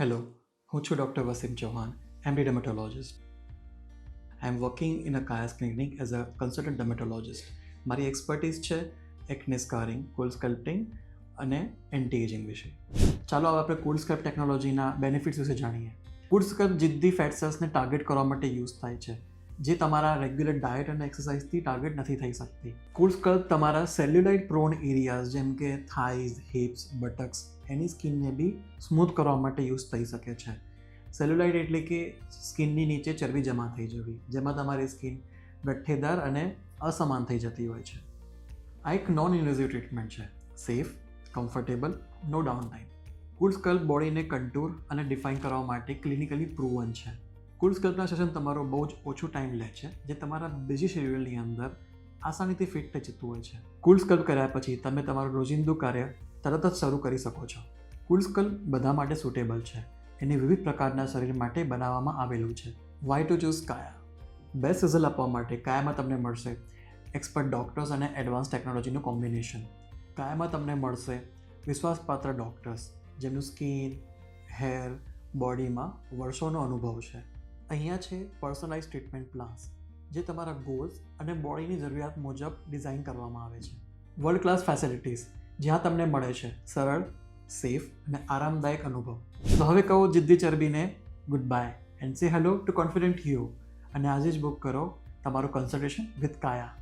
Hello હું છું doctor Wasim Chauhan MD dermatologist I am working in a Kaya's clinic as a consultant dermatologist મારી expertise છે એકને સ્કારિંગ કુલ સ્કલ્પટિંગ અને એન્ટી એજિંગ વિશે. ચાલો હવે આપણે કુલ સ્કલ્પ ટેકનોલોજીના બેનિફિટ્સ વિશે જાણીએ. કુલ સ્કલ્પ જિદ્દી ફેટ સેલ્સને ટાર્ગેટ કરવા માટે યુઝ થાય છે. જે તમારા રેગ્યુલર ડાયટ અને એક્સરસાઇઝથી ટાર્ગેટ નથી થઈ શકતી. કુલ સ્કલ્પ તમારા સેલ્યુલાઇટ પ્રોન એરિયાઝ જેમ કે થાઈઝ હિપ્સ બટક્સ એની સ્કિનને બી સ્મૂથ કરવા માટે યુઝ થઈ શકે છે. સેલ્યુલાઇટ એટલે કે સ્કિનની નીચે ચરબી જમા થઈ જવી, જેમાં તમારી સ્કિન ગઠ્ઠેદાર અને અસમાન થઈ જતી હોય છે. આ એક નોન ઇન્વેઝિવ ટ્રીટમેન્ટ છે. Safe comfortable no down time cool sculpt બોડીને કન્ટુર અને ડિફાઇન કરવા માટે ક્લિનિકલી પ્રૂવન છે. કુલ સ્કલ્પના સેશન તમારો બહુ જ ઓછું ટાઈમ લે છે, જે તમારા બીજી શેડ્યુલની અંદર આસાનીથી ફિટ થઈ જતું હોય છે. કુલ સ્કલ્પ કર્યા પછી તમે તમારું રોજિંદુ કાર્ય તરત જ શરૂ કરી શકો છો. કુલ સ્કલ્પ બધા માટે સુટેબલ છે. એને વિવિધ પ્રકારના શરીર માટે બનાવવામાં આવેલું છે. Why to choose Kaya best result આપવા માટે કાયામાં તમને મળશે એક્સપર્ટ ડૉક્ટર્સ અને એડવાન્સ ટેકનોલોજીનું કોમ્બિનેશન કાયામાં તમને મળશે વિશ્વાસપાત્ર ડૉક્ટર્સ જેમનું સ્કિન હેર બોડીમાં વર્ષોનો અનુભવ છે. અહીંયા છે પર્સનલાઇઝ ટ્રીટમેન્ટ પ્લાન્સ જે તમારા ગોલ્સ અને બોડીની જરૂરિયાત મુજબ ડિઝાઇન કરવામાં આવે છે. વર્લ્ડ ક્લાસ ફેસિલિટીઝ જ્યાં તમને મળે છે સરળ સેફ અને આરામદાયક અનુભવ. તો હવે કહો જિદ્દી ચરબીને good bye and say hello to confident you અને આજે જ બુક કરો તમારું કન્સલ્ટેશન વિથ કાયા.